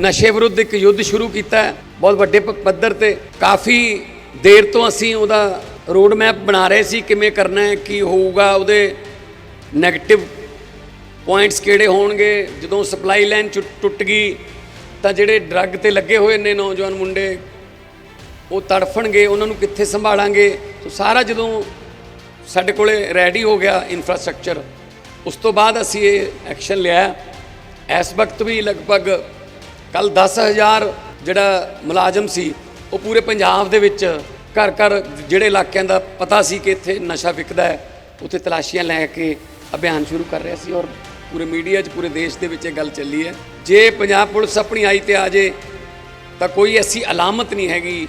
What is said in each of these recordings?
ਨਸ਼ੇ ਵਿਰੁੱਧ ਇੱਕ ਯੁੱਧ ਸ਼ੁਰੂ ਕੀਤਾ ਹੈ। ਬਹੁਤ ਵੱਡੇ ਪ- ਪੱਧਰ ਤੇ ਕਾਫੀ ਦੇਰ ਤੋਂ ਅਸੀਂ ਉਹਦਾ ਰੋਡ ਮੈਪ ਬਣਾ ਰਹੇ ਸੀ ਕਿਵੇਂ ਕਰਨਾ ਹੈ, ਕੀ ਹੋਊਗਾ, ਉਹਦੇ 네ਗੇਟਿਵ ਪੁਆਇੰਟਸ ਕਿਹੜੇ ਹੋਣਗੇ, ਜਦੋਂ ਸਪਲਾਈ ਲਾਈਨ ਟੁੱਟ ਗਈ, ਤਾਂ ਜਿਹੜੇ ਡਰੱਗ ਤੇ ਲੱਗੇ ਹੋਏ ਨੇ ਨੌਜਵਾਨ ਮੁੰਡੇ, ਉਹ ਤੜਫਣਗੇ, ਉਹਨਾਂ ਨੂੰ ਕਿੱਥੇ ਸੰਭਾਲਾਂਗੇ? ਸੋ ਸਾਰਾ ਜਦੋਂ ਸਾਡੇ ਕੋਲੇ ਰੈਡੀ ਹੋ ਗਿਆ ਇਨਫਰਾਸਟ੍ਰਕਚਰ ਉਸ ਤੋਂ ਬਾਅਦ ਅਸੀਂ ਇਹ ਐਕਸ਼ਨ ਲਿਆ ਇਸ ਵਕਤ ਵੀ ਲਗਭਗ ਕੱਲ 10000 ਜਿਹੜਾ ਮੁਲਾਜ਼ਮ ਸੀ, ਉਹ ਪੂਰੇ ਪੰਜਾਬ ਦੇ ਵਿੱਚ ਘਰ ਘਰ ਜਿਹੜੇ ਇਲਾਕਿਆਂ ਦਾ ਪਤਾ ਸੀ ਕਿ ਇੱਥੇ ਨਸ਼ਾ ਵਿਕਦਾ ਹੈ, ਉੱਥੇ ਤਲਾਸ਼ੀਆਂ ਲੈ ਕੇ ਅਭਿਆਨ ਸ਼ੁਰੂ ਕਰ ਰਿਹਾ ਸੀ ਔਰ ਪੂਰੇ ਮੀਡੀਆ 'ਚ, ਪੂਰੇ ਦੇਸ਼ ਦੇ ਵਿੱਚ ਇਹ ਗੱਲ ਚੱਲੀ ਹੈ। ਜੇ ਪੰਜਾਬ ਪੁਲਿਸ ਆਪਣੀ ਆਈ ਤੇ ਆ ਜੇ, ਤਾਂ ਕੋਈ ਐਸੀ ਅਲਾਮਤ ਨਹੀਂ ਹੈਗੀ,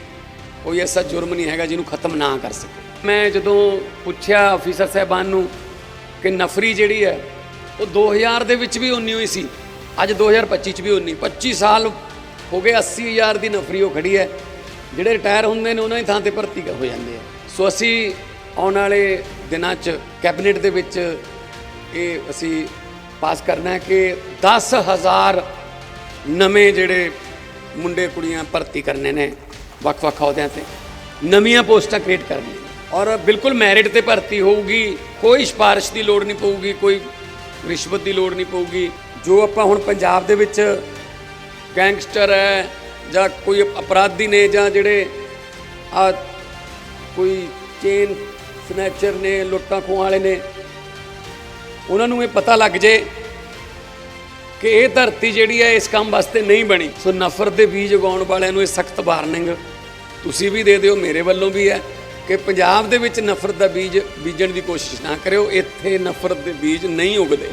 ਕੋਈ ਐਸਾ ਜੁਰਮ ਨਹੀਂ ਹੈਗਾ ਜਿਹਨੂੰ ਖਤਮ ਨਾ ਕਰ ਸਕੇ। ਮੈਂ ਜਦੋਂ ਪੁੱਛਿਆ ਅਫੀਸਰ ਸਾਹਿਬਾਨ ਨੂੰ ਕਿ ਨਫਰੀ ਜਿਹੜੀ ਹੈ, ਉਹ 2000 ਦੇ ਵਿੱਚ ਵੀ ਉਨੀ ਹੋਈ ਸੀ ਅੱਜ 2025 ਚ ਵੀ ਉਨੀ 25 ਸਾਲ ਹੋ ਗਏ 80000 ਦੀ ਨਫਰੀ ਉਹ ਖੜੀ ਹੈ। ਜਿਹੜੇ ਰਿਟਾਇਰ ਹੁੰਦੇ ਨੇ, ਉਹਨਾਂ ਦੀ ਥਾਂ ਤੇ ਭਰਤੀ ਹੋ ਜਾਂਦੇ ਆ। ਸੋ ਅਸੀਂ ਆਉਣ ਵਾਲੇ ਦਿਨਾਂ 'ਚ ਕੈਬਨਿਟ ਦੇ ਵਿੱਚ ਇਹ ਅਸੀਂ ਪਾਸ ਕਰਨਾ ਹੈ ਕਿ 10000 ਨਵੇਂ ਜਿਹੜੇ ਮੁੰਡੇ ਕੁੜੀਆਂ ਭਰਤੀ ਕਰਨੇ ਨੇ, ਵੱਖ-ਵੱਖ ਅਹੁਦਿਆਂ ਤੇ। ਨਵੀਆਂ ਪੋਸਟਾਂ ਕ੍ਰੀਏਟ ਕਰਨੀਆਂ ਔਰ ਬਿਲਕੁਲ ਮੈਰਿਟ ਤੇ ਭਰਤੀ ਹੋਊਗੀ, ਕੋਈ ਸਿਫਾਰਿਸ਼ ਦੀ ਲੋੜ ਨਹੀਂ ਪਊਗੀ, ਕੋਈ ਰਿਸ਼ਵਤ ਦੀ ਲੋੜ ਨਹੀਂ ਪਊਗੀ। ਜੋ ਆਪਾਂ ਹੁਣ ਪੰਜਾਬ ਦੇ ਵਿੱਚ ਗੈਂਗਸਟਰ ਹੈ ਜਾਂ ਕੋਈ ਅਪਰਾਧੀ ਨੇ ਜਾਂ ਜਿਹੜੇ ਆ ਕੋਈ ਚੇਨ ਸਨੈਚਰ ਨੇ, ਲੁੱਟਾਂ ਖੋਹਾਂ ਵਾਲੇ ਨੇ, ਉਹਨਾਂ ਨੂੰ ਇਹ ਪਤਾ ਲੱਗ ਜੇ ਕਿ ਇਹ ਧਰਤੀ ਜਿਹੜੀ ਹੈ ਇਸ ਕੰਮ ਵਾਸਤੇ ਨਹੀਂ ਬਣੀ। ਸੋ ਨਫ਼ਰਤ ਦੇ ਬੀਜ ਉਗਾਉਣ ਵਾਲਿਆਂ ਨੂੰ ਇਹ ਸਖਤ ਵਾਰਨਿੰਗ ਤੁਸੀਂ ਵੀ ਦੇ ਦਿਓ, ਮੇਰੇ ਵੱਲੋਂ ਵੀ ਹੈ ਕਿ ਪੰਜਾਬ ਦੇ ਵਿੱਚ ਨਫ਼ਰਤ ਦਾ ਬੀਜ ਬੀਜਣ ਦੀ ਕੋਸ਼ਿਸ਼ ਨਾ ਕਰਿਓ, ਇੱਥੇ ਨਫ਼ਰਤ ਦੇ ਬੀਜ ਨਹੀਂ ਉਗਦੇ।